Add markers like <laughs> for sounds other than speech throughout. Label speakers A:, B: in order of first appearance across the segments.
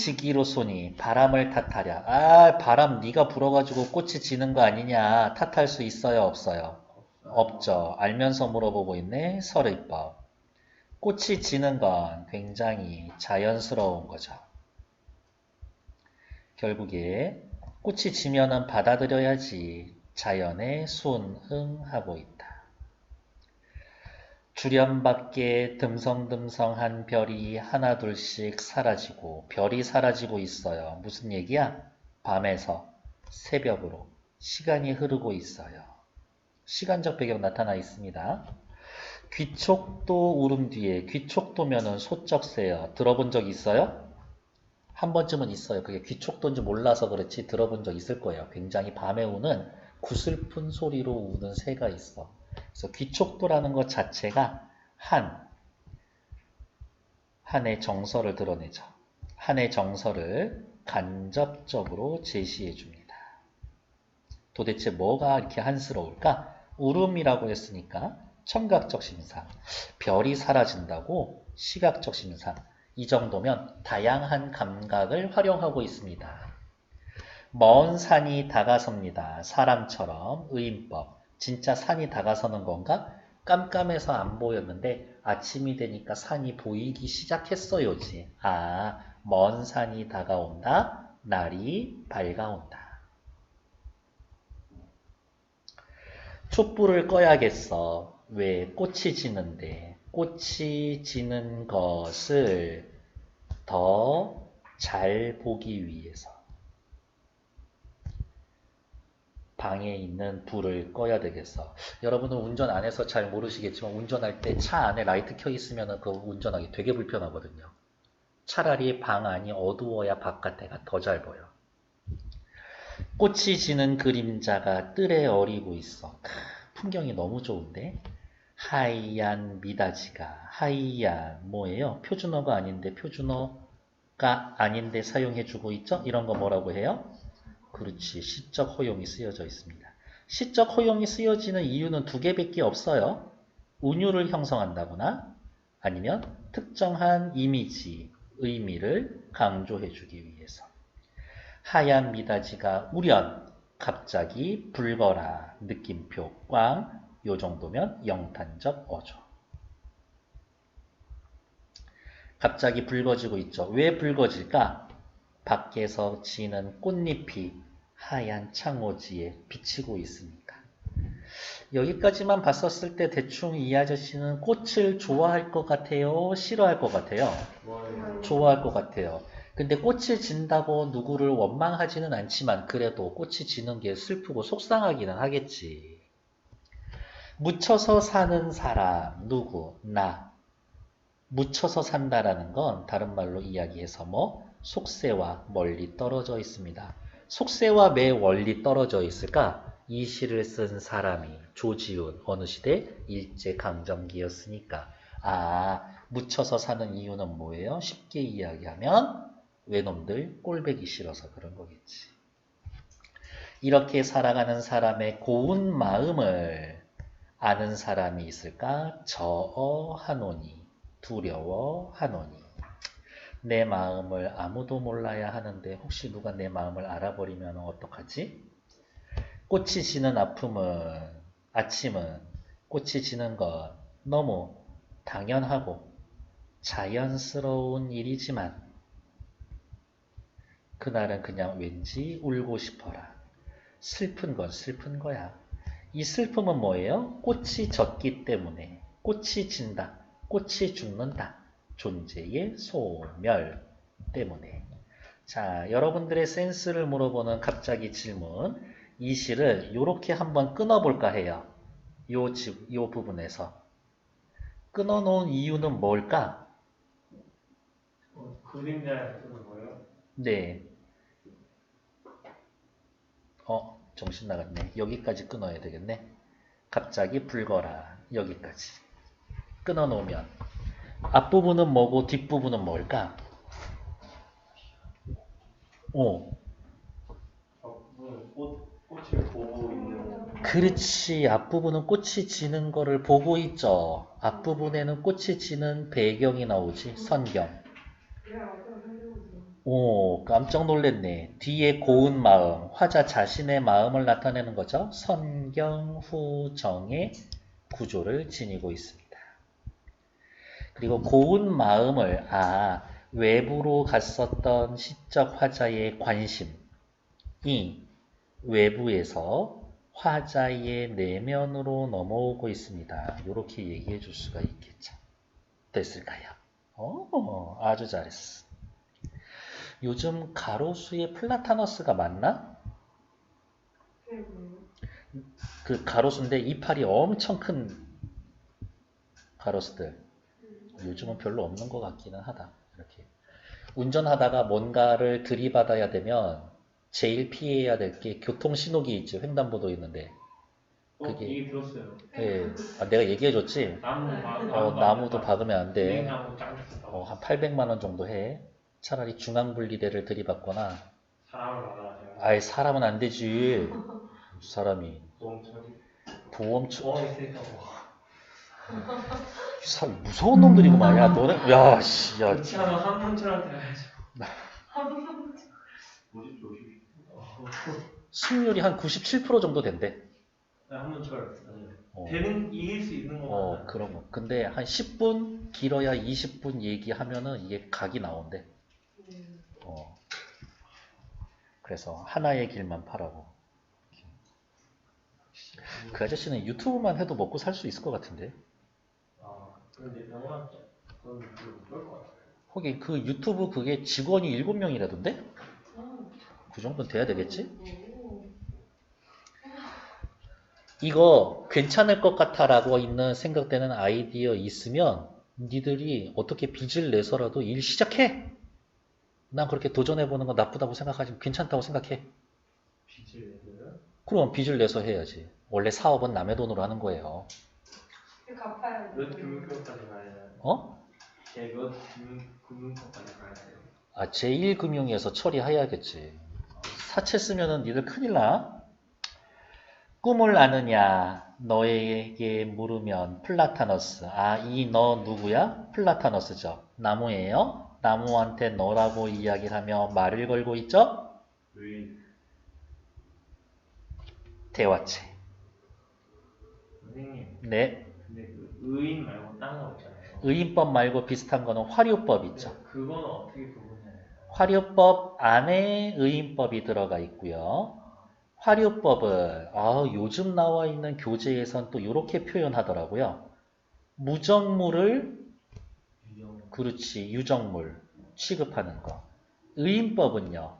A: 지기로 쏘니 바람을 탓하랴. 아 바람 네가 불어가지고 꽃이 지는 거 아니냐. 탓할 수 있어요 없어요? 없죠. 알면서 물어보고 있네. 설의법. 꽃이 지는 건 굉장히 자연스러운 거죠. 결국에 꽃이 지면은 받아들여야지 자연에 순응하고 있다. 주변밖에 듬성듬성한 별이 하나둘씩 사라지고 별이 사라지고 있어요. 무슨 얘기야? 밤에서 새벽으로 시간이 흐르고 있어요. 시간적 배경 나타나 있습니다. 귀촉도 울음 뒤에 귀촉도면은 소쩍새요. 들어본 적 있어요? 한 번쯤은 있어요. 그게 귀촉도인지 몰라서 그렇지 들어본 적 있을 거예요. 굉장히 밤에 우는 구슬픈 소리로 우는 새가 있어. 그래서 귀촉도라는 것 자체가 한, 한의 정서를 드러내죠. 한의 정서를 간접적으로 제시해 줍니다. 도대체 뭐가 이렇게 한스러울까? 울음이라고 했으니까 청각적 심상, 별이 사라진다고 시각적 심상, 이 정도면 다양한 감각을 활용하고 있습니다. 먼 산이 다가섭니다. 사람처럼 의인법. 진짜 산이 다가서는 건가? 깜깜해서 안 보였는데 아침이 되니까 산이 보이기 시작했어요지. 아, 먼 산이 다가온다. 날이 밝아온다. 촛불을 꺼야겠어. 왜? 꽃이 지는데. 꽃이 지는 것을 더 잘 보기 위해서. 방에 있는 불을 꺼야 되겠어. 여러분은 운전 안 해서 잘 모르시겠지만 운전할 때 차 안에 라이트 켜 있으면 그 운전하기 되게 불편하거든요. 차라리 방 안이 어두워야 바깥에가 더 잘 보여. 꽃이 지는 그림자가 뜰에 어리고 있어. 크, 풍경이 너무 좋은데? 하얀 미다지가 하얀 뭐예요? 표준어가 아닌데 표준어가 아닌데 사용해주고 있죠? 이런 거 뭐라고 해요? 그렇지. 시적 허용이 쓰여져 있습니다. 시적 허용이 쓰여지는 이유는 두 개밖에 없어요. 운율을 형성한다거나 아니면 특정한 이미지, 의미를 강조해주기 위해서. 하얀 미다지가 우연, 갑자기 불거라, 느낌표, 꽝, 요 정도면 영탄적 어조. 갑자기 붉어지고 있죠. 왜 붉어질까? 밖에서 지는 꽃잎이 하얀 창호지에 비치고 있으니까. 여기까지만 봤었을 때 대충 이 아저씨는 꽃을 좋아할 것 같아요? 싫어할 것 같아요? 좋아할 것 같아요. 근데 꽃이 진다고 누구를 원망하지는 않지만 그래도 꽃이 지는 게 슬프고 속상하기는 하겠지. 묻혀서 사는 사람 누구? 나. 묻혀서 산다라는 건 다른 말로 이야기해서 뭐 속세와 멀리 떨어져 있습니다. 속세와 매 멀리 떨어져 있을까? 이 시를 쓴 사람이 조지훈 어느 시대 일제 강점기였으니까 아 묻혀서 사는 이유는 뭐예요? 쉽게 이야기하면 외놈들 꼴배기 싫어서 그런 거겠지. 이렇게 살아가는 사람의 고운 마음을 아는 사람이 있을까? 저어하노니 두려워하노니 내 마음을 아무도 몰라야 하는데 혹시 누가 내 마음을 알아버리면 어떡하지? 꽃이 지는 아픔은 아침은 꽃이 지는 것 너무 당연하고 자연스러운 일이지만 그날은 그냥 왠지 울고 싶어라. 슬픈 건 슬픈 거야. 이 슬픔은 뭐예요? 꽃이 졌기 때문에 꽃이 진다. 꽃이 죽는다. 존재의 소멸 때문에. 자, 여러분들의 센스를 물어보는 갑자기 질문. 이 시를 이렇게 한번 끊어볼까 해요. 요, 지, 요 부분에서. 끊어놓은 이유는 뭘까?
B: 어, 그림자에 쓰는 거예요?
A: 네. 어, 정신 나갔네. 여기까지 끊어야 되겠네. 갑자기 불거라. 여기까지. 끊어놓으면. 앞부분은 뭐고 뒷부분은 뭘까?
B: 있는
A: 그렇지. 앞부분은 꽃이 지는 거를 보고 있죠. 앞부분에는 꽃이 지는 배경이 나오지. 선경. 오, 깜짝 놀랐네. 뒤에 고운 마음, 화자 자신의 마음을 나타내는 거죠. 선경 후정의 구조를 지니고 있습니다. 그리고 고운 마음을, 아, 외부로 갔었던 시적 화자의 관심이 외부에서 화자의 내면으로 넘어오고 있습니다. 이렇게 얘기해 줄 수가 있겠죠. 됐을까요? 오, 아주 잘했어. 요즘 가로수에 플라타너스가 많나? 그 가로수인데 이파리 엄청 큰 가로수들. 요즘은 별로 없는 것 같기는 하다. 이렇게. 운전하다가 뭔가를 들이받아야 되면 제일 피해야 될 게 교통신호기 있지. 횡단보도 있는데.
B: 어,
A: 그게-
B: 얘기 들었어요.
A: 예. 아, 내가 얘기해줬지?
B: 나무, 나무,
A: 어, 나무도 박으면 안 돼.
B: 나무 짱 좋다.
A: 어, 한 800만 원 정도 해. 차라리 중앙분리대를 들이받거나.
B: 사람을 만나세요.
A: 아예 사람은 안 되지. 사람이.
B: 너무 저기.
A: 보험 초
B: 어, 있으니까 뭐. <laughs>
A: 사 무서운 놈들이구만. 야, 너네, 야, 씨, 야.
B: 그렇지 않으면 한문철한테. 어,
A: 승률이 한 97% 정도 된대.
B: 네, 한문철.
A: 어,
B: 되는 이길 수 있는 거
A: 어,
B: 같아.
A: 그런 거. 근데 한 10분, 길어야 20분 얘기하면은 이게 각이 나온대. 어. 그래서 하나의 길만 파라고. 그 아저씨는 유튜브만 해도 먹고 살 수 있을 것 같은데. 거기 그 유튜브 그게 직원이 7명이라던데? 그 정도는 돼야 되겠지? 이거 괜찮을 것 같아 라고 있는 생각되는 아이디어 있으면 니들이 어떻게 빚을 내서라도 일 시작해. 난 그렇게 도전해보는 거 나쁘다고 생각하지 괜찮다고 생각해.
B: 빚을 내고요.
A: 그럼 빚을 내서 해야지. 원래 사업은 남의 돈으로 하는 거예요.
C: 갚아야
B: 가야 돼요?
A: 어?
B: 제몇 금융권까지 가야 돼요?
A: 아, 제1금융위에서 처리해야겠지. 사채 쓰면은 니들 큰일 나. 꿈을 아느냐? 너에게 물으면 플라타너스. 아, 이 너 누구야? 플라타너스죠. 나무예요. 나무한테 너라고 이야기를 하며 말을 걸고 있죠? 대화체.
B: 선생님,
A: 네.
B: 의인 말고 딴거 있잖아요.
A: 의인법 말고 비슷한 거는 화류법 있죠.
B: 그거는 어떻게 구분해요?
A: 화류법 안에 의인법이 들어가 있고요. 화류법은 아, 요즘 나와 있는 교재에선 또 이렇게 표현하더라고요. 무정물을. 그렇지 유정물 취급하는 거. 의인법은요.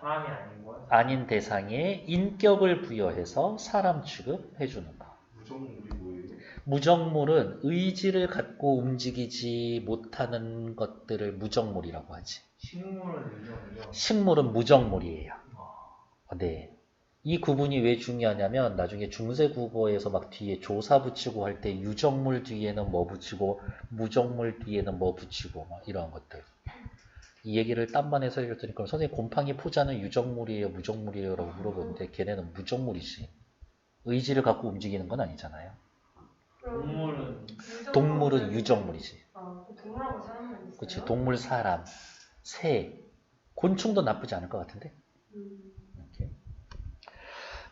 B: 사람이 아닌 거야?
A: 아닌 대상에 인격을 부여해서 사람 취급해 주는 거.
D: 무정물이 뭐예요?
A: 무정물은 의지를 갖고 움직이지 못하는 것들을 무정물이라고 하지.
B: 식물은 유형이요.
A: 식물은 무정물이에요. 어, 네. 이 구분이 왜 중요하냐면 나중에 중세 국어에서 막 뒤에 조사 붙이고 할 때 유정물 뒤에는 뭐 붙이고 무정물 뒤에는 뭐 붙이고 막 이런 것들. 이 얘기를 딴반에서 해줬더니 그럼 선생님 곰팡이 포자는 유정물이에요 무정물이에요 라고 물어보는데 걔네는 무정물이지. 의지를 갖고 움직이는 건 아니잖아요.
B: 동물은
A: 동물은 유정물이지.
C: 아, 그 동물하고 사람만 있어요?
A: 그치 동물, 사람, 새, 곤충도 나쁘지 않을 것 같은데.
C: 음,
A: 이렇게.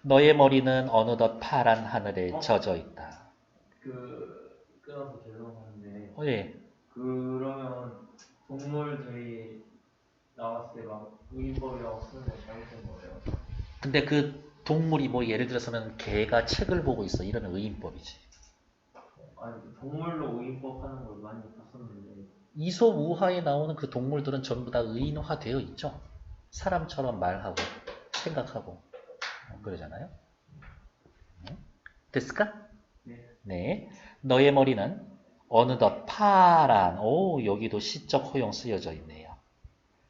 A: 너의 머리는 어느덧 파란 하늘에
B: 어?
A: 젖어 있다.
B: 그 끊어서 죄송한데
A: 어, 예.
B: 그러면 동물들이 나왔을 때막 의인법이라고 쓰는 거 잘못된 거예요.
A: 근데 그 동물이 뭐 예를 들어서는 개가 책을 보고 있어. 이러면 의인법이지.
B: 아니 동물로 의인법 하는 걸 많이 봤었는데
A: 이솝 우화에 나오는 그 동물들은 전부 다 의인화되어 있죠. 사람처럼 말하고 생각하고 어, 그러잖아요. 네. 됐을까?
B: 네.
A: 네. 너의 머리는 어느덧 파란, 오, 여기도 시적 허용 쓰여져 있네요.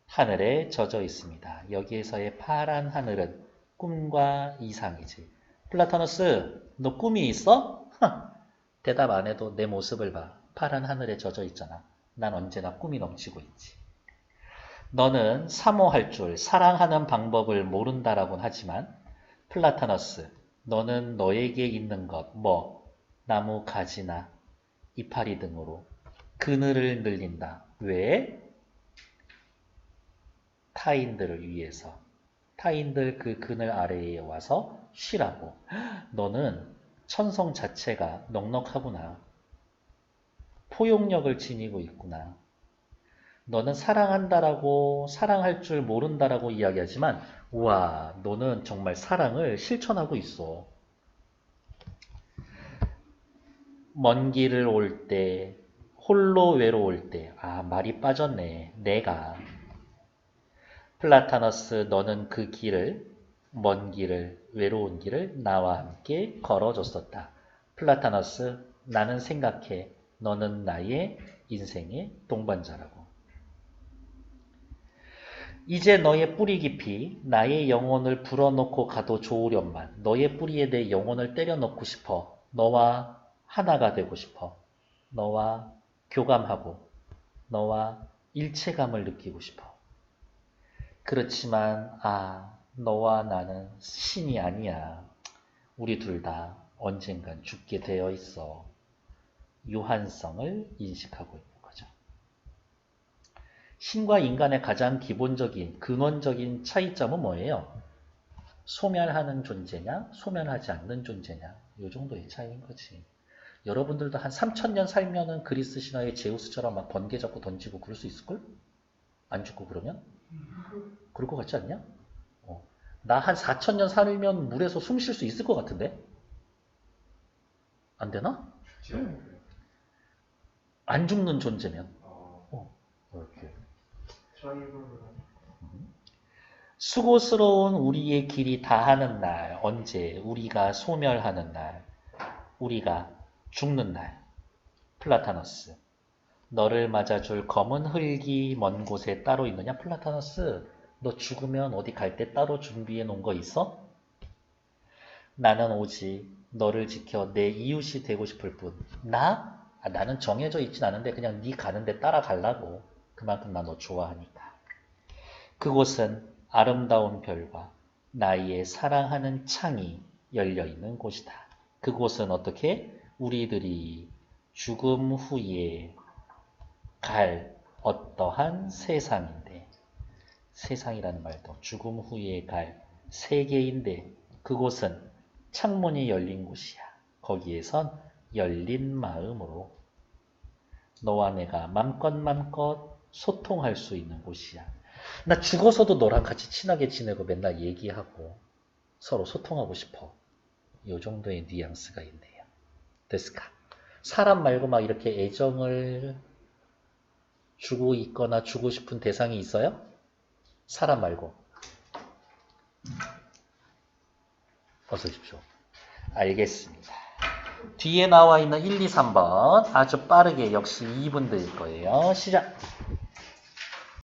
A: 하늘에 젖어 있습니다. 여기에서의 파란 하늘은 꿈과 이상이지. 플라타너스, 너 꿈이 있어? <laughs> 흥, 대답 안 해도 내 모습을 봐. 파란 하늘에 젖어 있잖아. 난 언제나 꿈이 넘치고 있지. 너는 사모할 줄, 사랑하는 방법을 모른다라고는 하지만, 플라타너스, 너는 너에게 있는 것, 뭐, 나무 가지나 이파리 등으로 그늘을 늘린다. 왜? 타인들을 위해서. 타인들 그 그늘 아래에 와서 쉬라고. 너는 천성 자체가 넉넉하구나. 포용력을 지니고 있구나. 너는 사랑한다라고 사랑할 줄 모른다라고 이야기하지만 우와 너는 정말 사랑을 실천하고 있어. 먼 길을 올 때, 홀로 외로울 때, 아, 말이 빠졌네. 내가. 플라타너스, 너는 그 길을, 먼 길을, 외로운 길을 나와 함께 걸어줬었다. 플라타너스, 나는 생각해. 너는 나의 인생의 동반자라고. 이제 너의 뿌리 깊이 나의 영혼을 불어넣고 가도 좋으련만 너의 뿌리에 내 영혼을 때려넣고 싶어. 너와 하나가 되고 싶어. 너와 교감하고 너와 일체감을 느끼고 싶어. 그렇지만 아 너와 나는 신이 아니야. 우리 둘 다 언젠간 죽게 되어 있어. 유한성을 인식하고 있는 거죠. 신과 인간의 가장 기본적인 근원적인 차이점은 뭐예요? 소멸하는 존재냐, 소멸하지 않는 존재냐, 이 정도의 차이인 거지. 여러분들도 한 3천년 살면은 그리스 신화의 제우스처럼 막 번개 잡고 던지고 그럴 수 있을걸? 안 죽고 그러면? 그럴 것 같지 않냐? 어. 나한 4천년 살면 물에서 숨 쉴 수 있을 것 같은데? 안 되나? 안 죽는 존재면.
D: 어,
A: 이렇게.
B: 트라이벌로
A: 수고스러운 우리의 길이 다하는 날, 언제? 우리가 소멸하는 날, 우리가 죽는 날. 플라타너스. 너를 맞아줄 검은 흙이 먼 곳에 따로 있느냐? 플라타너스, 너 죽으면 어디 갈 때 따로 준비해 놓은 거 있어? 나는 오직 너를 지켜 내 이웃이 되고 싶을 뿐. 나? 아, 나는 정해져 있진 않은데 그냥 네 가는데 따라가려고. 그만큼 나 너 좋아하니까. 그곳은 아름다운 별과 나의 사랑하는 창이 열려 있는 곳이다. 그곳은 어떻게 우리들이 죽음 후에 갈 어떠한 세상인데 세상이라는 말도 죽음 후에 갈 세계인데 그곳은 창문이 열린 곳이야. 거기에선 열린 마음으로 너와 내가 맘껏 맘껏 소통할 수 있는 곳이야. 나 죽어서도 너랑 같이 친하게 지내고 맨날 얘기하고 서로 소통하고 싶어. 요 정도의 뉘앙스가 있네요. 데스카. 사람 말고 막 이렇게 애정을 주고 있거나 주고 싶은 대상이 있어요? 사람 말고. 어서 오십시오. 알겠습니다. 뒤에 나와 있는 1, 2, 3번 아주 빠르게 역시 2분 드릴 거예요. 시작!